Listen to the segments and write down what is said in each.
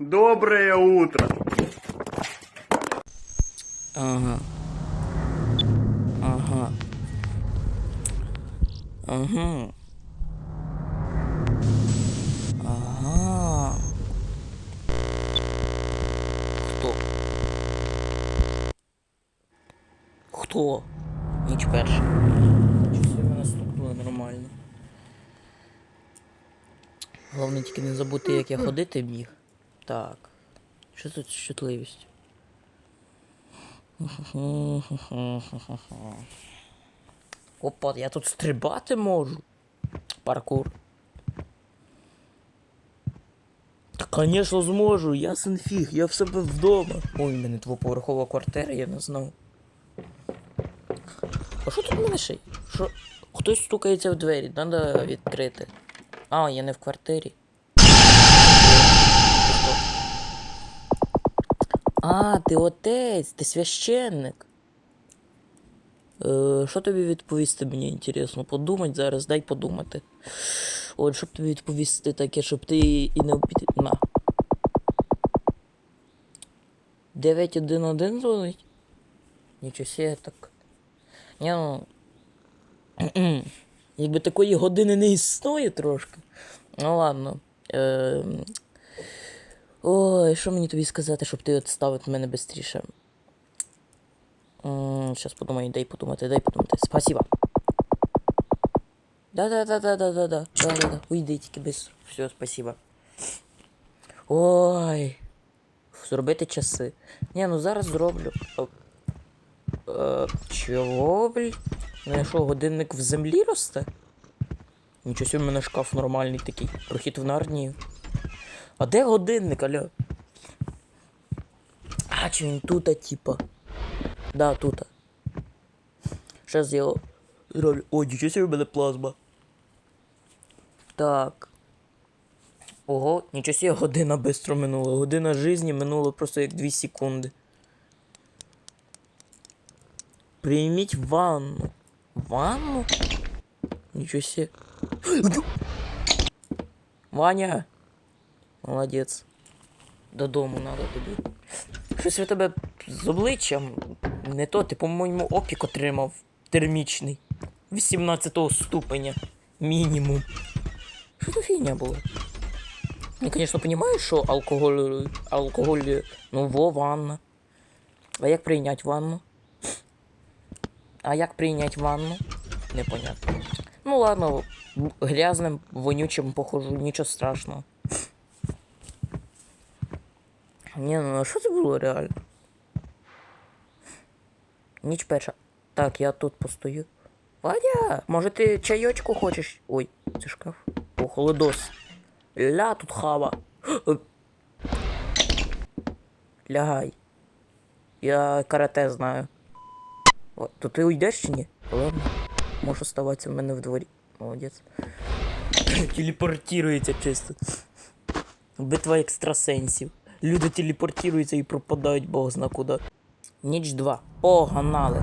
Доброе утро. Ага. Ага. Ага. Ага. Хто? Хто? Ніч перша. Щось мене стукнуло нормально. Головне тільки не забути, як я ходити міг. Так. Що тут з чутливістю? Опа, я тут стрибати можу. Паркур. Та, звісно, зможу, ясен фіг, я в себе вдома. Ой, в мене двоповерхова квартира, я не знав. А що тут в? Що? Хтось стукається в двері, треба відкрити. А, я не в квартирі. А, ти отець, ти священник. Е, що тобі відповісти, мені інтересно. Подумать зараз, дай подумати. От, щоб тобі відповісти таке, щоб ти і не опіти. На. 911 дзвонить? Нічого себе так. Ні, ну. Якби такої години не існує трошки. Ну ладно. Е, Ой, що мені тобі сказати, щоб ти відставив мене швидше? Сейчас подумай, дай подумати, дай подумати. Спасибо. Да-да-да-да-да-да-да. Да-да-да. Уйди тільки быстро. Все, спасибо. Ой. Зробити часи. Ні, ну зараз зроблю. Е, чого, блядь? Ну я що, годинник в землі росте? Нічого в мене шкаф нормальний такий. Прохід в Нарнію. А де годинник, алло? А, чи він тут, типа? Да, тут. Сейчас я його зроблю. О, нічого собі в мене плазма. Так. Ого, нічого собі година бистро минула. Година житті минула просто як 2 секунди. Прийміть ванну. Ванну? Нічого себе. Ваня! Молодець. Додому надо тобі. Щось у тебе з обличчям не то, ти, по-моєму, опік отримав термічний. 18 ступеня. Мінімум. Що за фігня була? Я, звісно, розумію, що алкоголь. Алкоголь. Ну, во, ванна. А як прийняти ванну? А як прийняти ванну? Непонятно. Ну ладно, грязним, вонючим похожу, нічого страшного. Ні, ну а що це було реально? Ніч перша. Так, я тут постою. Ваня, може ти чайочку хочеш? Ой, це шкаф. О, холодос. Ля тут хава. Лягай. Я карате знаю. О, то ти уйдеш чи ні? Ладно. Можеш оставатися в мене в дворі. Молодець. Телепортується чисто. Битва екстрасенсів. Люди телепортуються і пропадають бог зна куди. Ніч 2. Погнали.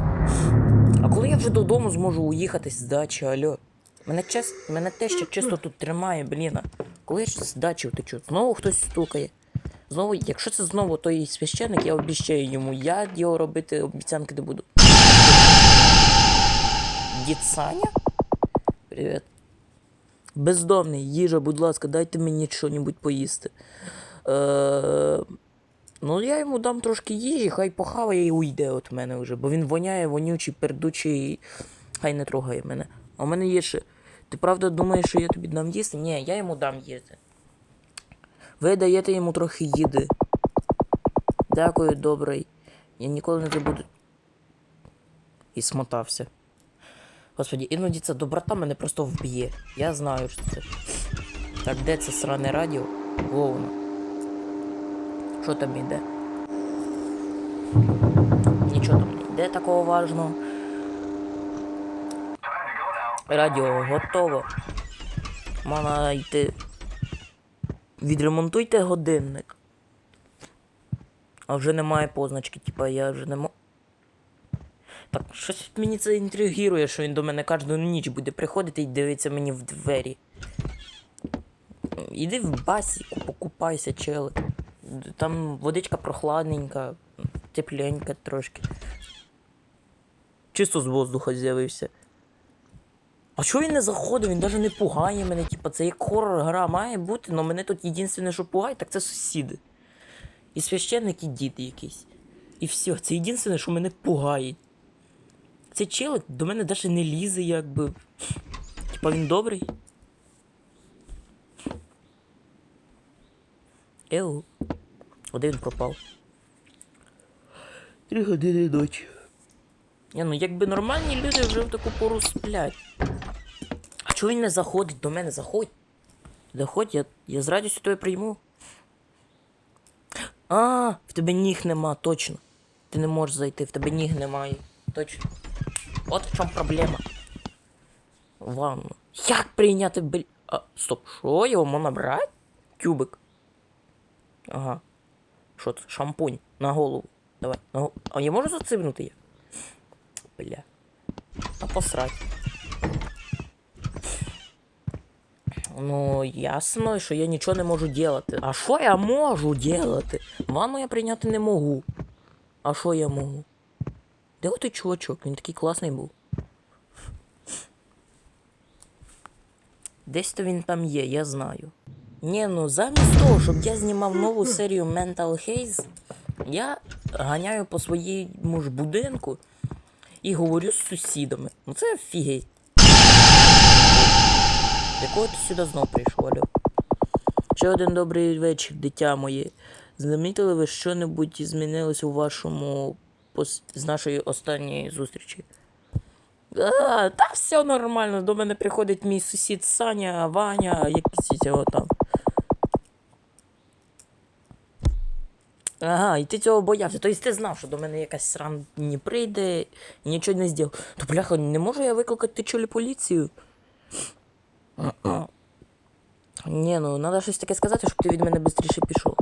А коли я вже додому зможу уїхати з дачі, алло? Мене чес... мене те, що чисто тут тримає, блін. Коли я ж з дачі втечу, знову хтось стукає. Знову, якщо це знову той священик, я обіщаю йому, я його робити обіцянки не буду. Дід Саня? Привіт. Бездомний, їжа, будь ласка, дайте мені що-небудь поїсти. Е, ну, я йому дам трошки їжі, хай похаває і уйде від мене вже, бо він воняє, вонючий, пердучий, хай не трогає мене. А у мене є ще. Ти правда думаєш, що я тобі дам їсти? Ні, я йому дам їсти. Ви даєте йому трохи їди. Дякую, добрий. Я ніколи не забуду. І смотався. Господі, іноді ця доброта мене просто вб'є. Я знаю, що це. Так, де це сране радіо? Во воно. Що там іде? Нічого там не йде такого важного. Радіо готово. Мана йти. Відремонтуйте годинник. А вже немає позначки, типа я вже не мо. Так, щось мені це інтригує, що він до мене кожну ніч буде приходити і дивитися мені в двері. Іди в басі, покупайся, чели. Там водичка прохладненька, тепленька трошки. Чисто з воздуха з'явився. А чого він не заходить? Він навіть не пугає мене, типа, це як хоррор гра має бути, але мене тут єдине, що пугає, так це сусіди. І священник, і дід якийсь. І все, це єдине, що мене пугає. Цей челик до мене навіть не лізе, якби. Типа він добрий. Еу. Один пропав. Три години ночі. Ні, ну якби нормальні люди вже в таку пору сплять. А чого він не заходить до мене? Заходь. Заходь, я, я з радістю тебе прийму. А, в тебе ніг нема, точно. Ти не можеш зайти, в тебе ніг немає. Точно. От в чому проблема. Ванну. Як прийняти бл... А, стоп, що його можна брати? Тюбик. Ага. Що це? Шампунь на голову. Давай. На гол... А я можу зацибнути її? Бля. А посрать. Ну, ясно, що я нічого не можу делати. А що я можу делати? Ванну я прийняти не можу. А що я можу? Де отой чувачок? Він такий класний був. Десь то він там є, я знаю. Ні, ну замість того, щоб я знімав нову серію Mental Haze, я ганяю по своєму ж будинку і говорю з сусідами. Ну це фігеть. Якого ти сюди знов прийшов, алло? Ще один добрий вечір, дитя моє. Замітили ви що-небудь змінилось у вашому пос... з нашої останньої зустрічі? А, та все нормально. До мене приходить мій сусід Саня, Ваня, якісь там. Ага, і ти цього боявся. Тобто ти знав, що до мене якась срань не прийде і нічого не зробив. То бляха, не можу я викликати чолі поліцію? Ні, ну треба щось таке сказати, щоб ти від мене швидше пішов.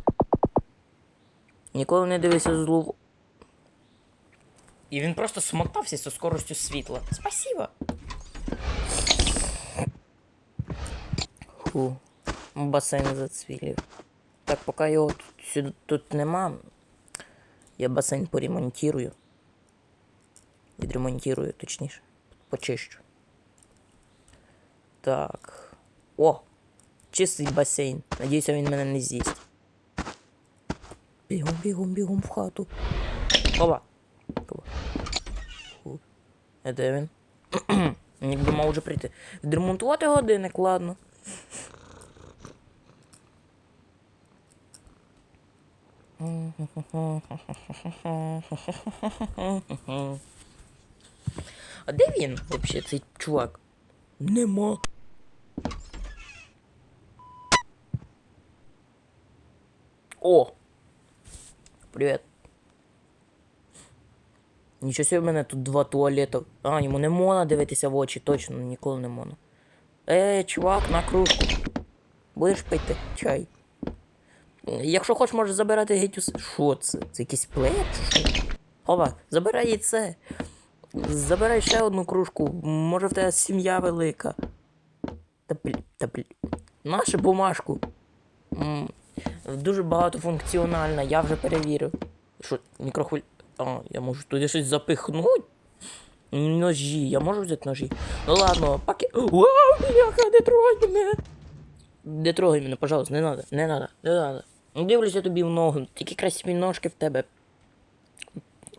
Ніколи не дивися злу. І він просто смотався зі скоростю світла. Спасибо. Фу. Басейн зацвілів. Так, поки його тут, тут нема, я басейн поремонтирую. Відремонтирую, точніше. Почищу. Так. О! Чистий басейн. Надіюся, він мене не з'їсть. Бігом, бігом, бігом в хату. Опа. А де він? Ніби мав вже прийти. Відремонтувати годинник, ладно. А де він, взагалі, цей чувак? Нема. О! Привіт. Нічого собі в мене тут два туалети. А, йому не можна дивитися в очі, точно, ніколи не можна. Ей, чувак, на кружку. Будеш пити чай. Якщо хочеш, можеш забирати геть усе. Що це? Це якийсь плеєр? Ова, забирай і це. Забирай ще одну кружку. Може в тебе сім'я велика. Та блін, та блін. Нашу бумажку. М, Дуже багатофункціональна, я вже перевірив. Що, мікрохвиль. А, я можу туди щось запихнути. Ножі, я можу взяти ножі. Ну ладно, паки. Вау, бляха, не трогай мене. Не трогай мене, пожалуйста, не надо, не надо, не надо. Дивлюся тобі в ногу, такі красиві ножки в тебе.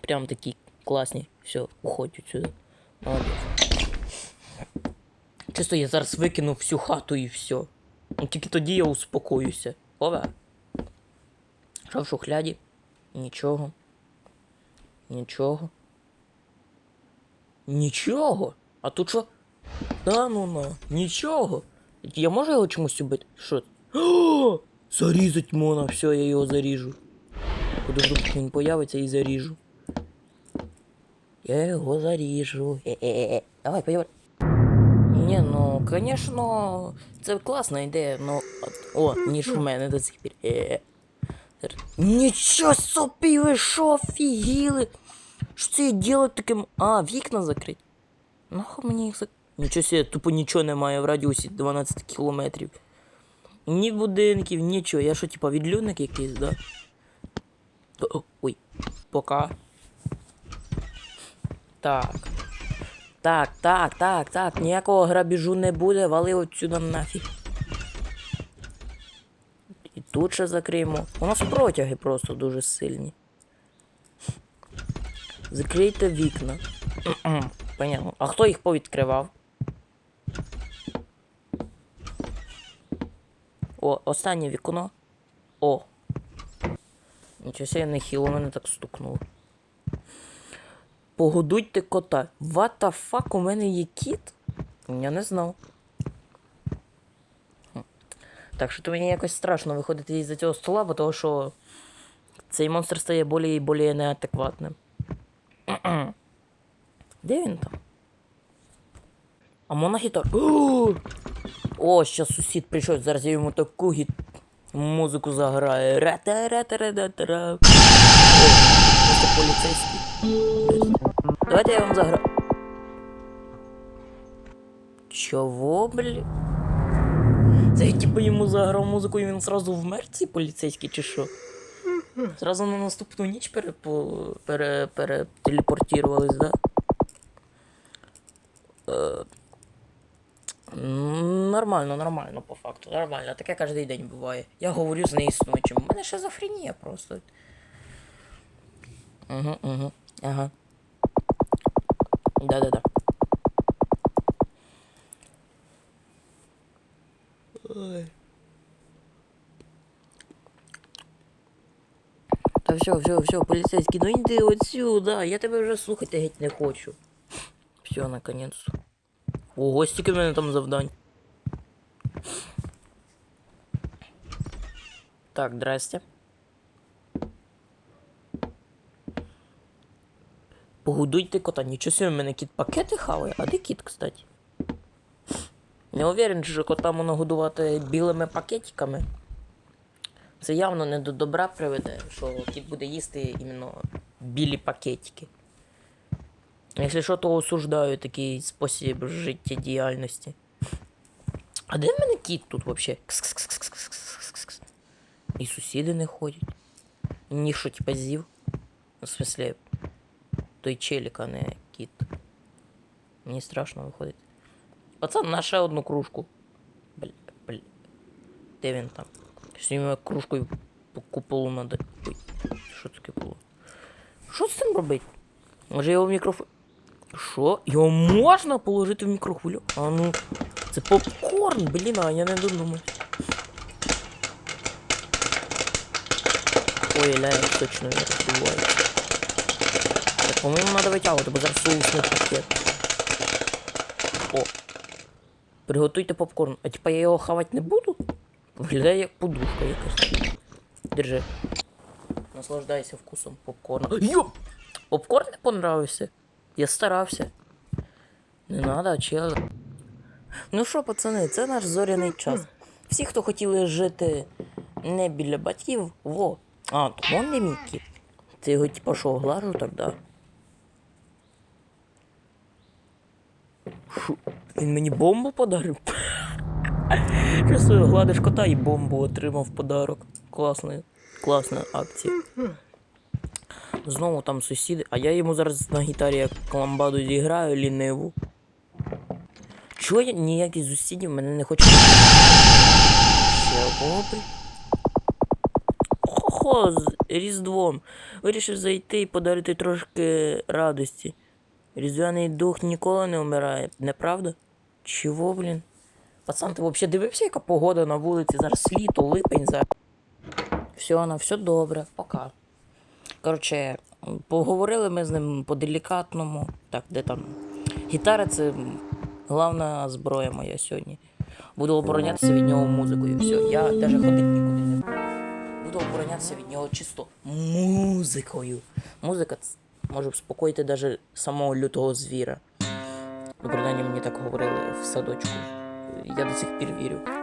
Прям такі класні. Все, уходь отсюди. Молодець. Чисто я зараз викину всю хату і все. Ну, Тільки тоді я успокоюся. Ова. Що в шухляді? Нічого. Нічого. Нічого. А тут що? Та ну на, нічого. Я можу його чомусь убити? Що? Зарізать можна, все, я його заріжу. Подожду, поки він появиться і заріжу. Я його заріжу. Е-е-е. Давай, появай. Ні, ну, звісно, це класна ідея, ну. О, ніж у мене до цих пір. Нічого собі, ви що, офігіли? Що це ділать таким. А, вікна закрить. Нахуй мені їх зак... Нічого себе, тупо нічого немає в радіусі 12 кілометрів. Ні будинків, нічого. Я що, типа, відлюдник якийсь, да? О, Ой, пока. Так. Так, так, так, так. Ніякого грабіжу не буде, вали отсюда нафіг. І тут ще закриємо. У нас протяги просто дуже сильні. Закрийте вікна. Понятно. А хто їх повідкривав? О, останнє вікно. О. Нічого себе нехило мене так стукнуло. Погодуйте кота. What the fuck, у мене є кіт? Я не знав. Так що то мені якось страшно виходити із-за цього стола, бо того що цей монстр стає більш і більш неадекватним. Де він там? А можна гітар. О, О, сусід прийшов, зараз я йому таку гіт... музику заграю. рата рата рата ра Просто поліцейський. Давайте я вам заграю. Чого, блі? Це я типу йому заграв музику і він зразу вмер цей поліцейський чи що? Зразу на наступну ніч перепо... пере... пере... телепортувались, да? Е... м, Нормально, нормально, по факту. Нормально. Таке кожен день буває. Я говорю з неіснуючим. У мене шизофренія просто. Угу, угу. Ага. Да-да-да. Та все, все, все, поліцейський, ну йди отсюда, я тебе вже слухати геть не хочу. Все, наконец-то. Ого, стільки в мене там завдань. Так, здрасте. Погодуйте кота, нічого собі, в мене кіт пакети хаває. А де кіт, кстати? Не уверен, що кота можна годувати білими пакетиками. Це явно не до добра приведе, що кіт буде їсти іменно білі пакетики. Якщо що, то осуждаю такий спосіб життєдіяльності. А де в мене кіт тут взагалі? І сусіди не ходять. Ні, що типа зів. В смысле, той челік, а не кіт. Мені страшно виходить. Пацан, на ще одну кружку. Бля, бля. Де він там? Сьогодні кружкою по куполу надо. Ой, що таке було? Що з цим робити? Може його в мікрофон. Що? Його можна положити в мікрохвилю? А ну. Це попкорн, блін, а я не додумав. Ой, ля, точно не розбивається. Так, по-моєму, треба витягувати, бо зараз соусний пакет. О. Приготуйте попкорн. А типа я його хавати не буду? Виглядає як подушка якась. Держи. Наслаждайся вкусом попкорна. Йоп! Попкорн не понравився. Я старався. Не надо, чел. Ну що, пацани, це наш зоряний час. Всі, хто хотіли жити не біля батьків, во. А, то вон не мій кіт. Ти його типа що, глажу тогда? Шу, він мені бомбу подарив. Часую, гладиш кота і бомбу отримав в подарок. Класна, класна акція. Знову там сусіди, а я йому зараз на гітарі як ламбаду зіграю ліниву. Чого я ніякі сусідів мене не хочуть. Ще обрі. Хо-хо, з Різдвом. Вирішив зайти і подарити трошки радості. Різдвяний дух ніколи не вмирає, неправда? Чого, блін? Пацан, ти взагалі дивився, яка погода на вулиці? Зараз літо, липень зараз. Все, на все добре, пока. Коротше, поговорили ми з ним по-делікатному. Так, де там? Гітара це головна зброя моя сьогодні. Буду оборонятися від нього музикою. Все, я навіть ходити нікуди не буду. Оборонятися від нього чисто музикою. Музика може вспокоїти навіть самого лютого звіра. Ну, принаймні мені так говорили в садочку. Я до сих пір вірю.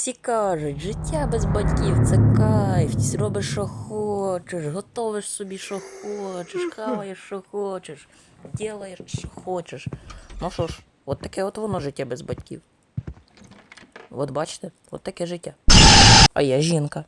Всі кажуть, життя без батьків це кайф. Ти робиш, що хочеш, готовиш собі, що хочеш, хаваєш, що хочеш, ділаєш, що хочеш. Ну що ж, от таке от воно життя без батьків. От бачите, от таке життя. А я жінка.